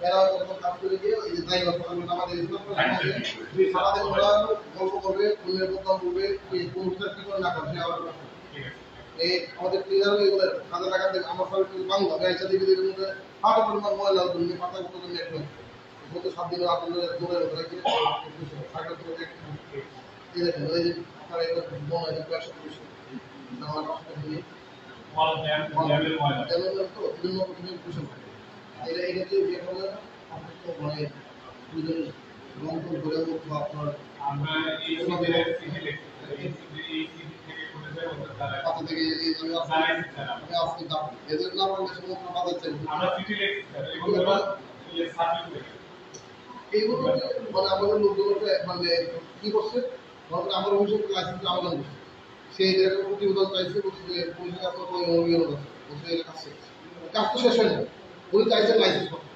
এরা যখন কাজ করে গিয়ে এই যে তাই কথা বলে আমাদের ওরা গল্প করবে কোনের কথা বলবে এই কোনটা কি করে না করে আবার এই আমাদের ক্লিয়ার হয়ে গেলে টাকা দেবে আমার সবাই বাংলা ব্যবসা দিকে দিকে মধ্যে হাতে পরিমাণ ময়লা তুমি পাতা কত তুমি একদম গত সাত দিনের আপনাদের দৌড়ে ওঠা কি সাইকেল করে এই দেখেন ওই যে আপনারা এবার মনে হয় ব্যবসা করছে আমার রাস্তা দিয়ে অল ময়লা। তো বিভিন্ন রকমের কুশল এটা এটা তো মানে দুজনে রং টং করে বা আপনার আমরা এই সিভিলের সিভিল এই সিভিল এই সিভিল থেকে করে দেব তারা পাতা থেকে এই যে জানাই স্যার আমি আজকে দাম এদের না বললে সমস্ত বাজার চাই আমরা সিভিল স্যার এবং আমরা এই সার্ভিস এইগুলো মানে আমাদের মানে কি করছে? ধরেন আমার অভিযোগ লাইসেন্স আবেদন করছে সেই প্রতিবেদন চাইছে বলছে যে পুলিশের কাছে কোনো আছে বলছে কাজ শেষ কাজ তো শেষ হয় না উনি চাইছেন লাইসেন্স করতে